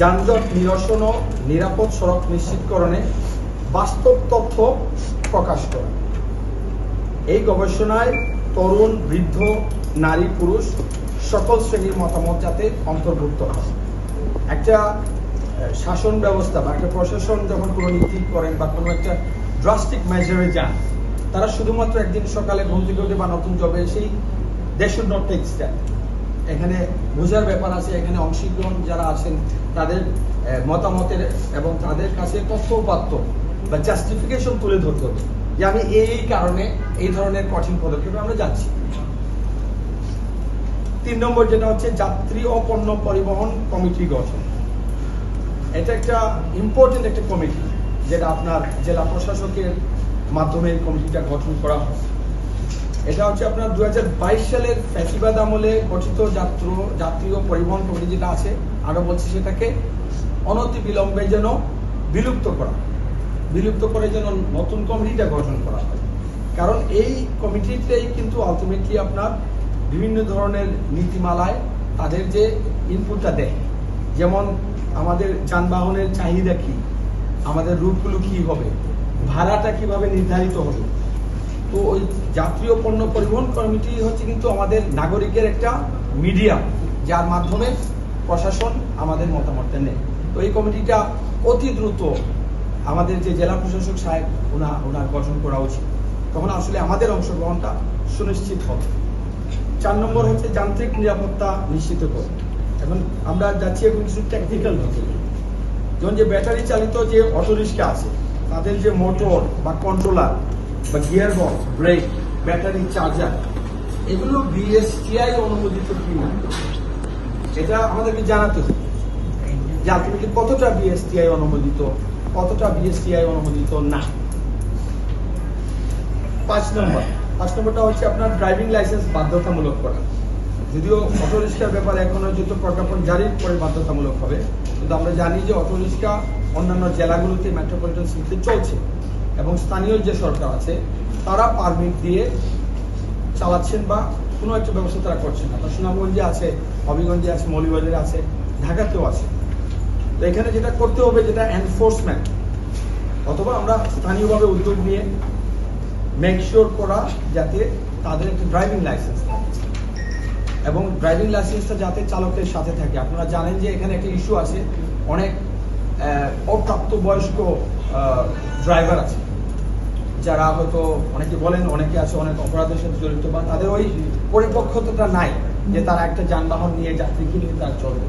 যানজট নিরসন ও নিরাপদ সড়ক নিশ্চিতকরণে বাস্তব তথ্য প্রকাশ করা। এই গবেষণায় তরুণ, বৃদ্ধ, নারী, পুরুষ সকল শ্রেণির মতামত যাতে অন্তর্ভুক্ত হয়। একটা শাসন ব্যবস্থা বা একটা প্রশাসন যখন কোনো নীতি করেন বা কোনো একটা ড্রাস্টিক মেজারে যান, তারা শুধুমাত্র একদিন সকালে ঘুম থেকে উঠে বা নতুন জবে এসেই they should not take stand এখানে বোঝার ব্যাপার আছে, এখানে অংশগ্রহণ যারা আছেন, তাদের মতামতের এবং তাদের কাছে তথ্য উপাত্ত বা জাস্টিফিকেশন তুলে ধরতে হবে যে আমি এই কারণে এই ধরনের কঠিন পদক্ষেপে আমরা যাচ্ছি। তিন নম্বর যেটা হচ্ছে যাত্রী ও পণ্য পরিবহন কমিটি গঠন। এটা একটা ইম্পর্টেন্ট একটা কমিটি, যেটা আপনার জেলা প্রশাসকের মাধ্যমে কমিটিটা গঠন করা হয়। এটা হচ্ছে আপনার দু হাজার বাইশ সালের ফ্যাসিবাদ আমলে গঠিত যাত্র যাত্রী ও পরিবহন কমিটি যেটা আছে, আরও বলছি সেটাকে, অনতি বিলম্বে যেন বিলুপ্ত করা বিলুপ্ত করে যেন নতুন কমিটিটা গঠন করা হয়। কারণ এই কমিটিতেই কিন্তু আলটিমেটলি আপনার বিভিন্ন ধরনের নীতিমালায় তাদের যে ইনপুটটা দেয়। যেমন আমাদের যানবাহনের চাহিদা কি? আমাদের রুটগুলো কি হবে? ভাড়াটা কীভাবে নির্ধারিত হবে? তো ওই জাতীয় পণ্য পরিবহন কমিটি হচ্ছে কিন্তু আমাদের নাগরিকের একটা মিডিয়া, যার মাধ্যমে প্রশাসন আমাদের মতামতটা নেয়। তো এই কমিটিটা অতি দ্রুত আমাদের যে জেলা প্রশাসক সাহেব, ওনা, ওনার গঠন করা উচিত। তখন আসলে আমাদের অংশগ্রহণটা সুনিশ্চিত হবে। চার নম্বর হচ্ছে যান্ত্রিক নিরাপত্তা নিশ্চিত করে। এখন আমরা যাচ্ছি এখন কিছু টেকনিক্যাল দিকে যেমন যে ব্যাটারি চালিত যে অটোরিক্সা আছে, তাদের যে মোটর বা কন্ট্রোলার বা gear box brake, battery charger, এগুলো বিএসটিআই অনুমোদিত কিনা? এটা আমাদেরকে জানাতে হবে। যে আলটিমেটলি কতটা বিএসটিআই অনুমোদিত, কতটা বিএসটিআই অনুমোদিত না? পাঁচ নম্বর। পাঁচ নম্বরটা হচ্ছে আপনার ড্রাইভিং লাইসেন্স বাধ্যতামূলক করা। যদিও অটো রিক্সার ব্যাপারে এখনও যেহেতু প্রজ্ঞাপন জারির পরে বাধ্যতামূলক হবে, কিন্তু আমরা জানি যে অটো রিক্সা অন্যান্য জেলাগুলোতে মেট্রোপলিটন সিটিতে চলছে। এবং স্থানীয় যে সরকার আছে, তারা পারমিট দিয়ে চালাচ্ছেন বা কোনো একটা ব্যবস্থা তারা করছেন না। সুনামগঞ্জে আছে, হবিগঞ্জে আছে মৌলিবাজারে আছে, ঢাকাতেও আছে। তো এখানে যেটা করতে হবে, যেটা এনফোর্সমেন্ট অথবা আমরা স্থানীয়ভাবে উদ্যোগ নিয়ে মেক শিওর করা যাতে তাদের একটা ড্রাইভিং লাইসেন্স এবং ড্রাইভিং লাইসেন্সটা যাতে চালকের সাথে থাকে। আপনারা জানেন যে এখানে একটা ইস্যু আছে, অনেক অপ্রাপ্ত বয়স্ক ড্রাইভার আছে। যারা হয়তো অনেকে বলেন, অনেকে আছে অনেক অপরাধের সাথে জড়িত বা তাদের ওই পরিপক্কতাটা নাই যে তারা একটা যানবাহন নিয়ে যাত্রীকে নিয়ে তার চলবে।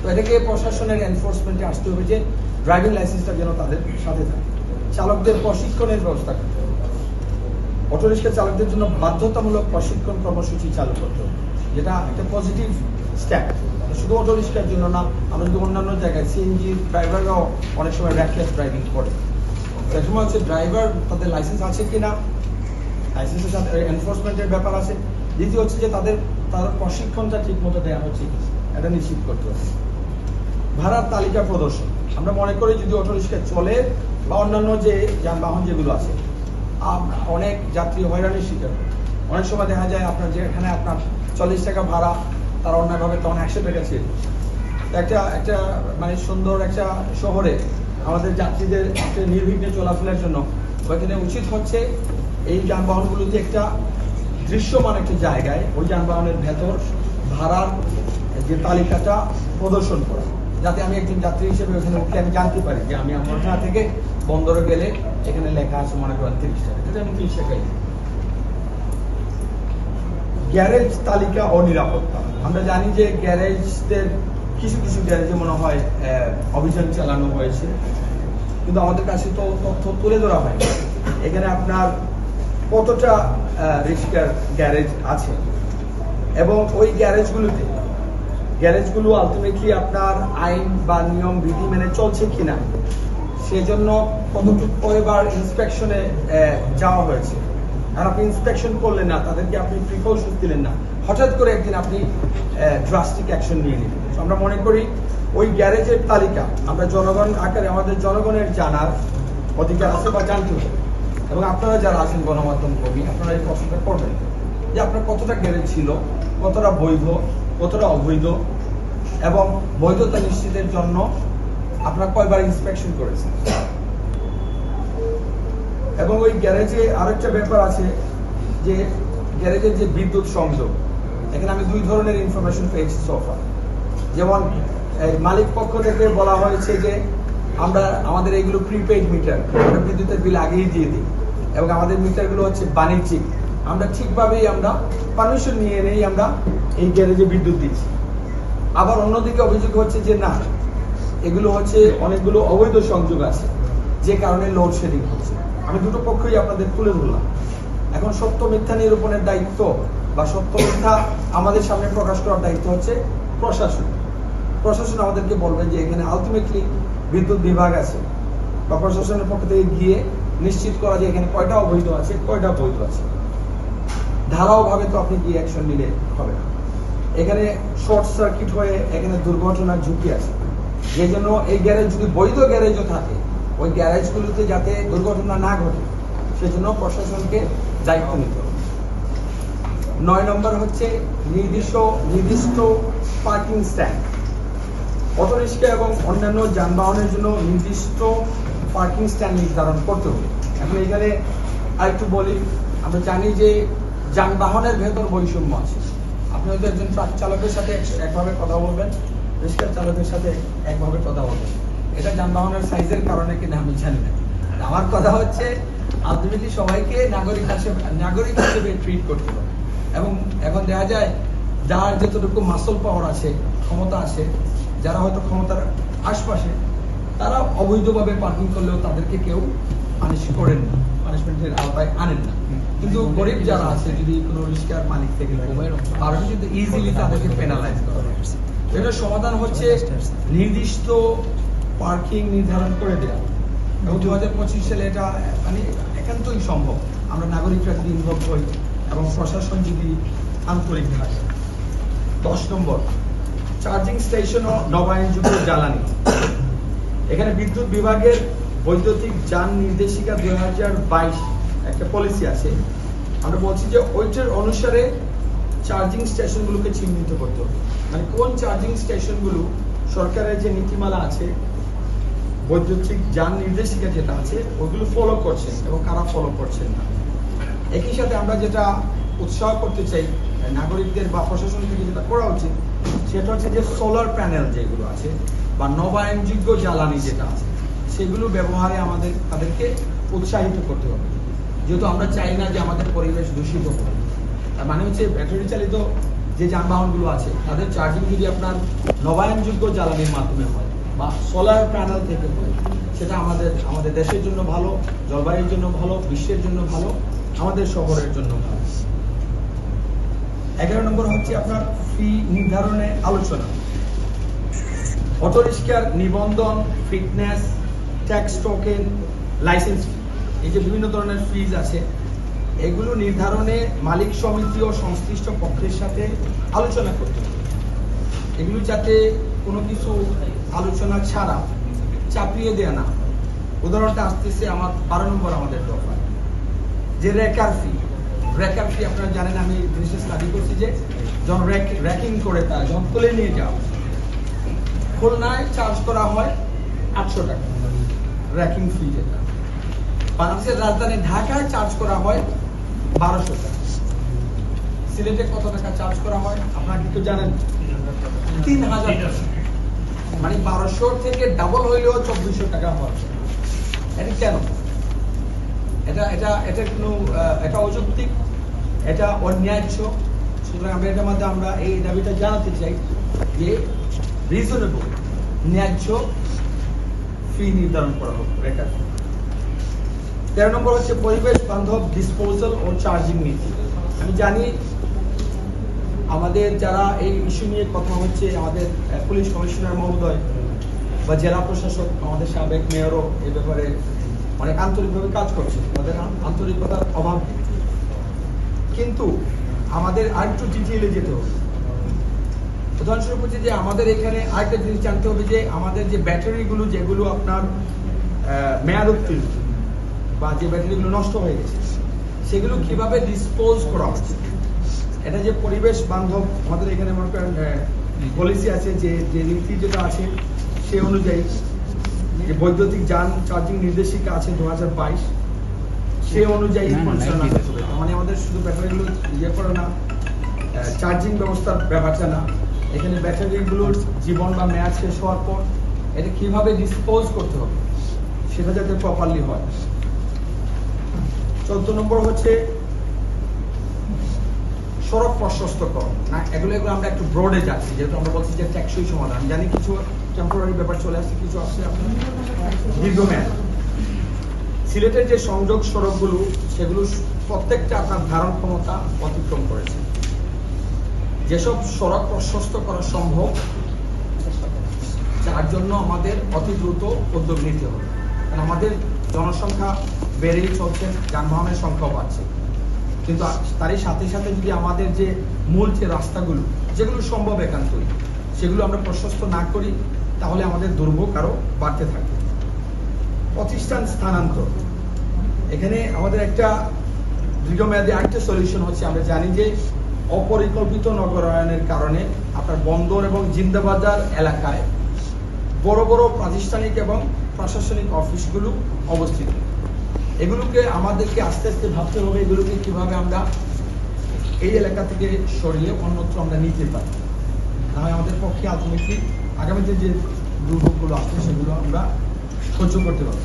তো এটাকে প্রশাসনের এনফোর্সমেন্টে আসতে হবে যে ড্রাইভিং লাইসেন্সটা যেন তাদের সাথে থাকে। চালকদের প্রশিক্ষণের ব্যবস্থা করতে হবে। অটোরিক্সা চালকদের জন্য বাধ্যতামূলক প্রশিক্ষণ কর্মসূচি চালু করতে হবে, যেটা একটা পজিটিভ স্টেপ শুধু অটোরিক্সার জন্য না, আমরা যদি অন্যান্য জায়গায় সিএনজি ড্রাইভাররাও অনেক সময় র্যাকলেস ড্রাইভিং করে। সময় হচ্ছে ড্রাইভার তাদের লাইসেন্স আছে কিনা? লাইসেন্সের সাথে এনফোর্সমেন্টের ব্যাপার আছে। দ্বিতীয় হচ্ছে যে তাদের তাদের প্রশিক্ষণটা ঠিক মতো দেওয়া হচ্ছে এটা নিশ্চিত করতে হবে। ভাড়ার তালিকা প্রদর্শন। আমরা মনে করি যদি অটোরিক্সা চলে বা অন্যান্য যে যানবাহন যেগুলো আছে অনেক যাত্রী হয়রানির শিকার অনেক সময় দেখা যায় আপনার যেখানে আপনার চল্লিশ টাকা ভাড়া, তার অন্যভাবে তখন একশো টাকা ছিল একটা একটা মানে সুন্দর একটা শহরে আমাদের যাত্রীদের একটা নির্বিঘ্নে চলাফেরার জন্য। ওইখানে উচিত হচ্ছে এই যানবাহনগুলোতে একটা দৃশ্যমান একটা জায়গায় ওই যানবাহনের ভেতর ভাড়ার যে তালিকাটা প্রদর্শন করা। যাতে আমি একজন যাত্রী হিসেবে ওখানে উঠলে আমি জানতে পারি যে আমি আমার ওখান থেকে বন্দরে গেলে এখানে লেখা আছে মনে করেন তিরিশ টাকা। এটা আমি তিরিশ টাকাই গ্যারেজ তালিকা ও নিরাপত্তা আমরা জানি যে গ্যারেজদের কিছু কিছু গ্যারেজে মনে হয় অভিযান চালানো হয়েছে। কিন্তু আমাদের কাছে তো তথ্য তুলে ধরা হয় এখানে আপনার কতটা রিক্সার গ্যারেজ আছে? এবং ওই গ্যারেজগুলোতে গ্যারেজগুলো আলটিমেটলি আপনার আইন বা নিয়ম, বিধি মেনে চলছে কিনা, সেজন্য কতটুকু কয়বার ইন্সপেকশনে যাওয়া হয়েছে? আর আপনি ইন্সপেকশন করলেন না, তাদেরকে আপনি প্রিকশন দিলেন না। হঠাৎ করে একদিন আপনি ড্রাস্টিক অ্যাকশন নিয়ে নিলেন। আমরা মনে করি ওই গ্যারেজের তালিকা, আমরা জনগণ আকারে আমাদের জনগণের জানার অধিকার আছে বা জানতে হবে। এবং আপনারা যারা আছেন গণমাধ্যম কর্মী, আপনারা এই প্রশ্নটা করবেন যে আপনার কতটা গ্যারেজ ছিল, কতটা বৈধ, কতটা অবৈধ, এবং বৈধতা নিশ্চিতের জন্য আপনারা কয়বার ইন্সপেকশন করেছেন? এবং ওই গ্যারেজে আরেকটা ব্যাপার আছে যে গ্যারেজের যে বিদ্যুৎ সংযোগ, এখানে আমি দুই ধরনের ইনফরমেশন পেয়েছি সোফা যেমন মালিক পক্ষ থেকে বলা হয়েছে যে আমরা, আমাদের এইগুলো প্রিপেড মিটার আমরা বিদ্যুতের বিল আগেই দিয়ে দিই। এবং আমাদের মিটারগুলো হচ্ছে বাণিজ্যিক। আমরা ঠিকভাবেই আমরা পারমিশন নিয়ে নেই আমরা এই গ্যারেজে বিদ্যুৎ দিচ্ছি। আবার অন্যদিকে অভিযোগ হচ্ছে যে না, এগুলো হচ্ছে অনেকগুলো অবৈধ সংযোগ আছে, যে কারণে লোডশেডিং হচ্ছে। আমি দুটো পক্ষই আপনাদের তুলে ধরলাম। এখন সত্য মিথ্যা নিরূপণের দায়িত্ব বা সত্য মিথ্যা আমাদের সামনে প্রকাশ করার দায়িত্ব হচ্ছে প্রশাসন। প্রশাসন আমাদেরকে বলবে যে এখানে আলটিমেটলি বিদ্যুৎ বিভাগ আছে। বা প্রশাসনের পক্ষ থেকে গিয়ে নিশ্চিত করা যে এখানে কয়টা অবৈধ আছে, কয়টা বৈধ আছে। ধারাওভাবে তো আপনি গিয়ে অ্যাকশন নিলে হবে না। এখানে শর্ট সার্কিট হয়ে এখানে দুর্ঘটনার ঝুঁকি আছে। এই জন্য এই গ্যারেজ যদি বৈধ গ্যারেজও থাকে ওই গ্যারেজগুলোতে যাতে দুর্ঘটনা না ঘটে, সেজন্য প্রশাসনকে দায়িত্ব নিতে হবে। নয় নম্বর হচ্ছে নির্দিষ্ট নির্দিষ্ট পার্কিং স্ট্যান্ড অটোরিক্সা এবং অন্যান্য যানবাহনের জন্য নির্দিষ্ট পার্কিং স্ট্যান্ড নির্ধারণ করতে হবে। এখন এখানে আরেকটু বলি, আমরা জানি যে যানবাহনের ভেতর বৈষম্য আছে। আপনি হয়তো একজন ট্রাক চালকের সাথে একভাবে কথা বলবেন রিক্সার চালকের সাথে একভাবে কথা বলবেন। এটা যানবাহনের সাইজের কারণে কিনা আমি জানি না। আমার কথা হচ্ছে আলটিমেটলি সবাইকে নাগরিক হিসেবে নাগরিক হিসেবে ট্রিট করতে হবে। এবং এখন দেখা যায়, যার যতটুকু মাসল পাওয়ার আছে, ক্ষমতা আছে, যারা হয়তো ক্ষমতার আশপাশে, তারা অবৈধভাবে পার্কিং করলেও তাদেরকে কেউ পানিশ করেন না পানিশমেন্টের আওতায় আনেন না। কিন্তু গরিব যারা আছে, যদি কোনো মালিক থেকে তারা কিন্তু ইজিলি তাদেরকে পেনালাইজ করা। সমাধান হচ্ছে নির্দিষ্ট পার্কিং নির্ধারণ করে দেওয়া এবং দু হাজার পঁচিশ সালে এটা মানে একান্তই সম্ভব। আমরা নাগরিকরা যদি ইনভলভ হই এবং প্রশাসন যদি আন্তরিক থাকে দশ নম্বর চার্জিং স্টেশন ও নবায়নযোগ্য জ্বালানি। এখানে বিদ্যুৎ বিভাগের বৈদ্যুতিক যান নির্দেশিকা দুই হাজার বাইশ একটা পলিসি আছে। আমরা বলছি যে ওইটার অনুসারে চার্জিং স্টেশনগুলোকে চিহ্নিত করতে হবে। মানে কোন চার্জিং স্টেশনগুলো সরকারের যে নীতিমালা আছে বৈদ্যুতিক যান নির্দেশিকা যেটা আছে, ওগুলো ফলো করছেন এবং কারা ফলো করছেন না। একই সাথে আমরা যেটা উৎসাহ করতে চাই নাগরিকদের বা প্রশাসন থেকে যেটা করা উচিত, সেটা হচ্ছে যে সোলার প্যানেল যেগুলো আছে বা নবায়নযোগ্য জ্বালানি যেটা আছে, সেগুলো ব্যবহারে আমাদের, তাদেরকে উৎসাহিত করতে হবে। যেহেতু আমরা চাই না যে আমাদের পরিবেশ দূষিত হোক। তার মানে হচ্ছে ব্যাটারি চালিত যে যানবাহনগুলো আছে, তাদের চার্জিং যদি আপনার নবায়নযোগ্য জ্বালানির মাধ্যমে হয় বা সোলার প্যানেল থেকে হয়, সেটা আমাদের আমাদের দেশের জন্য ভালো, জলবায়ুর জন্য ভালো, বিশ্বের জন্য ভালো, আমাদের শহরের জন্য ভালো। এগারো নম্বর হচ্ছে আপনার ফি নির্ধারণে আলোচনা। অটোরিক্সার নিবন্ধন ফিটনেস ট্যাক্স টোকেন লাইসেন্স এই যে বিভিন্ন ধরনের ফিজ আছে, এগুলো নির্ধারণে মালিক সমিতি ও সংশ্লিষ্ট পক্ষের সাথে আলোচনা করতে হবে। এগুলো যাতে কোনো কিছু আলোচনা ছাড়া চাপিয়ে দেয়া না। উদাহরণটা আসতেছে আমার বারো নম্বর আমাদের দফা যে রেকার ফি রেকার ফি আপনারা জানেন, আমি জিনিসটা স্টাডি করছি যে যখন র্যাকিং করে তারা, যখন তুলে নিয়ে যাওয়া খুলনায় চার্জ করা হয় আটশো টাকা। র্যাকিং ফি যেটা। বাংলাদেশের রাজধানী ঢাকায় চার্জ করা হয় বারোশো টাকা। সিলেটে কত টাকা চার্জ করা হয়? আপনারা কিন্তু জানেন? তিন হাজার টাকা। মানে বারোশো থেকে ডাবল হইলেও চব্বিশশো টাকা হয় এটা কেন? এটা এটা এটা কোনো এটা অযৌক্তিক? এটা অন্যায্য? সুতরাং আমরা এটার মধ্যে আমরা এই দাবিটা জানাতে চাই যে রিজনেবল ন্যায্য ফি নির্ধারণ করা হোক রেকার তেরো নম্বর হচ্ছে পরিবেশ বান্ধব ডিসপোজাল ও চার্জিং নীতি। আমি জানি আমাদের যারা এই ইস্যু নিয়ে কথা হচ্ছে, আমাদের পুলিশ কমিশনার মহোদয় বা জেলা প্রশাসক, আমাদের সাবেক মেয়রও এ ব্যাপারে অনেক আন্তরিকভাবে কাজ করছে। তাদের আন্তরিকতার অভাব। কিন্তু আমাদের আরেকটু ডিটেইলে যেতে হবে। উদাহরণস্বরূপ হচ্ছে যে আমাদের এখানে আরেকটা জিনিস জানতে হবে যে আমাদের যে ব্যাটারিগুলো, যেগুলো আপনার মেয়াদ উত্তীর্ণ বা যে ব্যাটারিগুলো নষ্ট হয়ে গেছে, সেগুলো কীভাবে ডিসপোজ করা হচ্ছে? এটা যে পরিবেশ বান্ধব আমাদের এখানে মনে করেন পলিসি আছে যে যে নীতি যেটা আছে সে অনুযায়ী যে বৈদ্যুতিক যান চার্জিং নির্দেশিকা আছে দু হাজার বাইশ সে অনুযায়ী মানে আমাদের শুধু ব্যাটারিগুলো ইয়ে করে না চার্জিং ব্যবস্থার ব্যাপারটা না। এখানে ব্যাটারিগুলোর জীবন বা মেয়াদ শেষ হওয়ার পর এটা কীভাবে ডিসপোজ করতে হবে সেটা যাতে প্রপারলি হয়। চোদ্দ নম্বর হচ্ছে সড়ক প্রশস্তকরণ না, এগুলো এগুলো আমরা একটু ব্রডে যাচ্ছি, যেহেতু আমরা বলছি যে ট্যাক্সই সমাধান। জানি কিছু টেম্পোরারি ব্যাপার চলে আসছে, কিছু আসছে দীর্ঘমেয়াদ। সিলেটের যে সংযোগ সড়কগুলো, সেগুলো প্রত্যেকটা আপনার ধারণ ক্ষমতা অতিক্রম করেছে। যেসব সড়ক প্রশস্ত করা সম্ভব, যার জন্য আমাদের অতি দ্রুত উদ্যোগ নিতে হবে। কারণ আমাদের জনসংখ্যা বেড়েই চলছে, যানবাহনের সংখ্যাও বাড়ছে। কিন্তু তারই সাথে সাথে যদি আমাদের যে মূল যে রাস্তাগুলো, যেগুলো সম্ভব একান্তই, সেগুলো আমরা প্রশস্ত না করি, তাহলে আমাদের দুর্ভোগ আরও বাড়তে থাকবে প্রতিষ্ঠান স্থানান্তর। এখানে আমাদের একটা দীর্ঘমেয়াদী আরেকটা সলিউশন হচ্ছে, আমরা জানি যে অপরিকল্পিত নগরায়নের কারণে আপনার বন্দর এবং জিন্দাবাজার এলাকায় বড় বড় প্রাতিষ্ঠানিক এবং প্রশাসনিক অফিসগুলো অবস্থিত। এগুলোকে আমাদেরকে আস্তে আস্তে ভাবতে হবে, এগুলোকে কীভাবে আমরা এই এলাকা থেকে সরিয়ে অন্যত্র আমরা নিতে পারি। তাহলে আমাদের পক্ষে আলটিমেটলি আগামীতে যে দুর্ভোগগুলো আসছে সেগুলো আমরা সহ্য করতে পারব।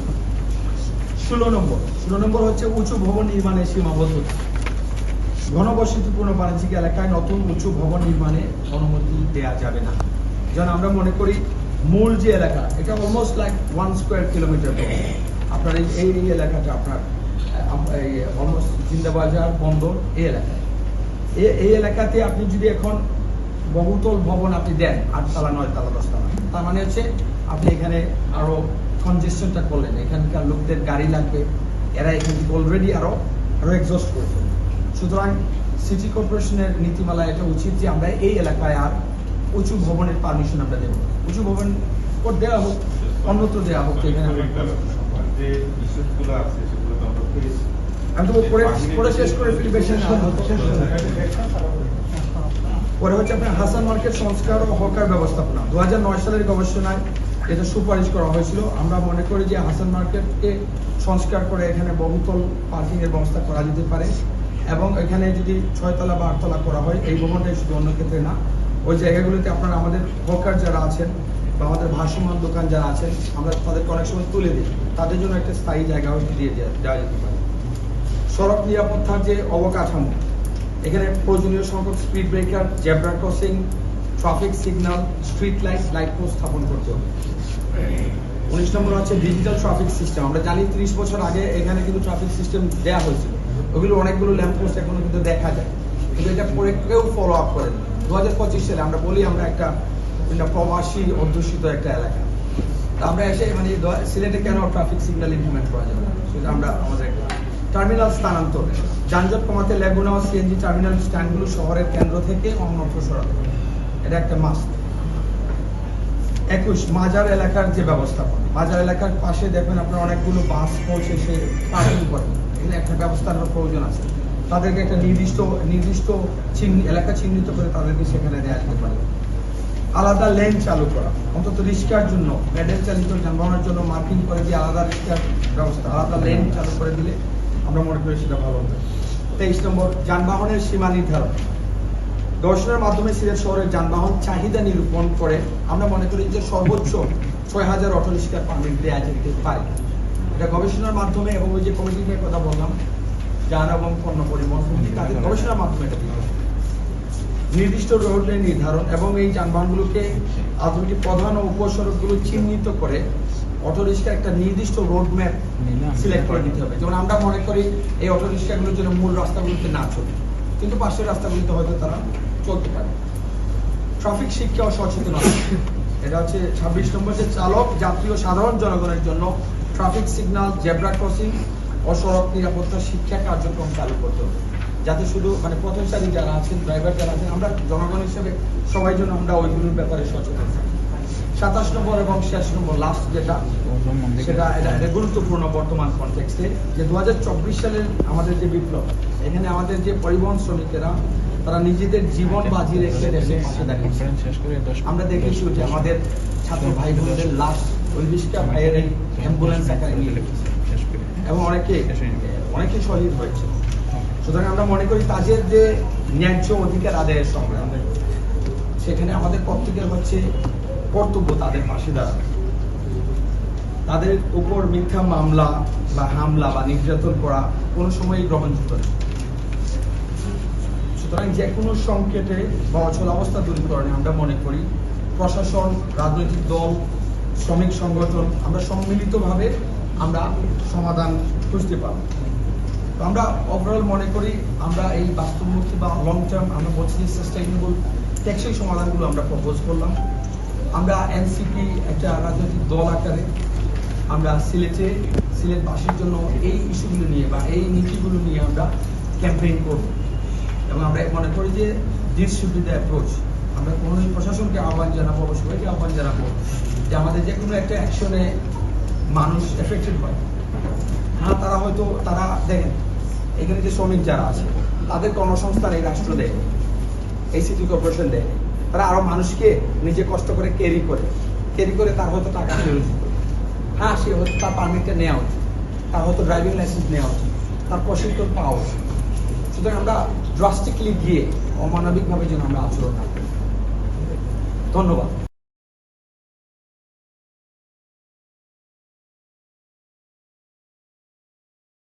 ষোলো নম্বর ষোলো নম্বর হচ্ছে উঁচু ভবন নির্মাণের সীমাবদ্ধতা ঘনবসতিপূর্ণ বাণিজ্যিক এলাকায় নতুন উঁচু ভবন নির্মাণে অনুমতি দেয়া যাবে না। যেন আমরা মনে করি, মূল যে এলাকা, এটা almost like one square kilometre আপনার এই এই এলাকাটা আপনার জিন্দাবাজার বন্দর এই এলাকায়। এই এলাকাতে আপনি যদি এখন বহুতল ভবন আপনি দেন, আটতলা, নয়তলা, দশতলা, তার মানে হচ্ছে আপনি এখানে আরও কনজেশনটা করলেন। এখানকার লোকদের গাড়ি লাগবে। এরা এখান অলরেডি আরও আরও এক্সস্ট করছে সুতরাং সিটি কর্পোরেশনের নীতিমালা এটা উচিত যে আমরা এই এলাকায় আর উঁচু ভবনের পারমিশন আমরা দেবো উঁচু ভবন দেওয়া হোক, অন্যত্র দেওয়া হোক এখানে যে বিষয়গুলো আছে সেগুলো তো আমরা পেয়েছি আমি তো পরে পরে শেষ করে ফেলি বেশি পরে হচ্ছে আপনার হাসান মার্কেট সংস্কার ও হকার ব্যবস্থাপনা। দু সালের গবেষণায় এটা সুপারিশ করা হয়েছিল। আমরা মনে করি যে হাসান মার্কেটকে সংস্কার করে এখানে বহুতল পার্কিং এর ব্যবস্থা করা যেতে পারে এবং এখানে যদি ছয়তলা বা আটতলা করা হয় এই ভবনটাই শুধু অন্য ক্ষেত্রে না ওই জায়গাগুলোতে আপনারা আমাদের হকার যারা আছেন বা আমাদের ভাসমান দোকান যারা আছেন, আমরা তাদেরকে অনেক সময় তুলে দিই। তাদের জন্য একটা স্থায়ী জায়গা হয়তো দিয়ে দেওয়া যেতে পারে। সড়ক নিরাপত্তার যে অবকাঠামো, এখানে প্রয়োজনীয় সংখ্যক speed breaker zebra crossing traffic signal street light light post স্থাপন করতে হবে। উনিশ নম্বর হচ্ছে ডিজিটাল ট্রাফিক সিস্টেম আমরা জানি ত্রিশ বছর আগে এখানে কিন্তু ট্রাফিক সিস্টেম দেওয়া হয়েছিল। ওগুলো অনেকগুলো ল্যাম্প পোস্ট এখনও কিন্তু দেখা যায়। কিন্তু এটা পরে কেউ ফলো আপ করেন। দু হাজার পঁচিশ সালে আমরা বলি আমরা একটা একটা প্রবাসী অধ্যুষিত একটা এলাকা। আমরা এসে মানে সিলেটে কেন ট্রাফিক সিগন্যাল ইমপ্লিমেন্ট করা যাবে সেটা আমরা আমাদের টার্মিনাল স্থানান্তর। যানজট কমাতে লেগুনা ও সিএনজি টার্মিনাল স্ট্যান্ডগুলো শহরের কেন্দ্র থেকে অন্যত্র সরাতে এটা একটা মাস্ট একুশ, মাজার এলাকার যে ব্যবস্থাপনা। মাজার এলাকার পাশে দেখবেন আপনার অনেকগুলো বাস পৌঁছে সে পার্কিং করে। এখানে একটা ব্যবস্থার প্রয়োজন আছে। তাদেরকে একটা নির্দিষ্ট নির্দিষ্ট চিহ্ন- এলাকা চিহ্নিত করে তাদেরকে সেখানে দেওয়া যেতে পারে। আলাদা লেন চালু করা। অন্তত রিক্সার জন্য প্যাডেল চালিত যানবাহনের জন্য মার্কিং করে দিয়ে আলাদা রিক্সার ব্যবস্থা আলাদা লেন চালু করে দিলে আমরা মনে করি সেটা ভালো হবে। তেইশ নম্বর যানবাহনের সীমা নির্ধারণ। দর্শনের মাধ্যমে সিলেট শহরের যানবাহন চাহিদা নিরূপণ করে আমরা মনে করি যে সর্বোচ্চ ছয় হাজার অটো রিক্সার পারমিট দেওয়া যেতে পারে। এটা গবেষণার মাধ্যমে এবং ওই যে কমিটির কথা বললাম যান এবং পণ্য পরিবহন তাদের গবেষণার মাধ্যমে এটা। নির্দিষ্ট রোড লেন নির্ধারণ এবং এই যানবাহনগুলোকে আধুনিক প্রধান ও উপসড়কগুলো চিহ্নিত করে অটো রিক্সা একটা নির্দিষ্ট রোড ম্যাপ সিলেক্ট করে দিতে হবে। যেমন আমরা মনে করি এই অটো রিক্সাগুলোর জন্য মূল রাস্তাগুলোতে না চলে কিন্তু পাশের রাস্তাগুলিতে হয়তো তারা চলতে পারে। ট্রাফিক, শিক্ষা ও সচেতনতা। এটা হচ্ছে ছাব্বিশ নম্বর যে চালক যাত্রী ও সাধারণ জনগণের জন্য ট্রাফিক সিগন্যাল, জেব্রা ক্রসিং ও সড়ক নিরাপত্তা শিক্ষা কার্যক্রম চালু করতে হবে। যাতে শুধু মানে পথচারী যারা আছেন ড্রাইভার যারা আছেন আমরা জনগণ হিসেবে সবাই জন্য আমরা ওইগুলোর ব্যাপারে সচেতন থাকি। সাতাশ নম্বর এবং শেষ নম্বর লাস্ট যেটা সেটা এটা এটা গুরুত্বপূর্ণ বর্তমান কনটেক্সটে যে দু সালের আমাদের যে বিপ্লব এখানে আমাদের যে পরিবহন শ্রমিকেরা তারা নিজেদের জীবন বাজি রেখে দেশের পাশে দাঁড়িয়েছে। আমরা দেখেছি যে আমাদের ছাত্র ভাই বোনদের লাশ ওই রিক্সা ভাইয়ের এই অ্যাম্বুলেন্স আকারে নিয়ে এবং অনেকে অনেকে শহীদ হয়েছে। সুতরাং আমরা মনে করি তাদের যে ন্যায্য অধিকার আদায়ের সংগ্রাম সেখানে আমাদের প্রত্যেকের হচ্ছে কর্তব্য তাদের পাশে দাঁড়ানো তাদের উপর মিথ্যা মামলা বা হামলা বা নির্যাতন করা কোনো সময়ই গ্রহণযোগ্য নয়। সুতরাং যে কোনো সংকেতে বা অচল অবস্থা দূরীকরণে আমরা মনে করি প্রশাসন, রাজনৈতিক দল, শ্রমিক সংগঠন, আমরা সম্মিলিতভাবে আমরা সমাধান খুঁজতে পারব। আমরা ওভারঅল মনে করি আমরা এই বাস্তবমুখী বা লং টার্ম আমরা বলছি সাস্টেইনেবল টেকসই সমাধানগুলো আমরা প্রপোজ করলাম। আমরা এনসিপি একটা রাজনৈতিক দল আকারে আমরা সিলেটে, সিলেটবাসীর জন্য এই ইস্যুগুলো নিয়ে বা এই নীতিগুলো নিয়ে আমরা ক্যাম্পেইন করব। এবং আমরা মনে করি যে this should be the approach আমরা কোনোদিন প্রশাসনকে আহ্বান জানাব সবাইকে আহ্বান জানাব যে আমাদের যে কোনো একটা অ্যাকশনে মানুষ এফেক্টেড হয়। হ্যাঁ তারা হয়তো, তারা দেখেন, এখানে যে শ্রমিক যারা আছে, তাদের কর্মসংস্থান এই রাষ্ট্র দেয়, এই সিটি কর্পোরেশন দেয়। তারা আরও মানুষকে নিজে কষ্ট করে ক্যারি করে। ক্যারি করে তার হয়তো টাকা ফেরত হ্যাঁ সে হয়তো তার পারমিটটা নেওয়া উচিত। তার হয়তো ড্রাইভিং লাইসেন্স নেওয়া উচিত। তার প্রশিক্ষণ পাওয়া উচিত। সুতরাং আমরা ড্রাস্টিকলি গিয়ে অমানবিকভাবে যেন আমরা আচরণ করি। ধন্যবাদ।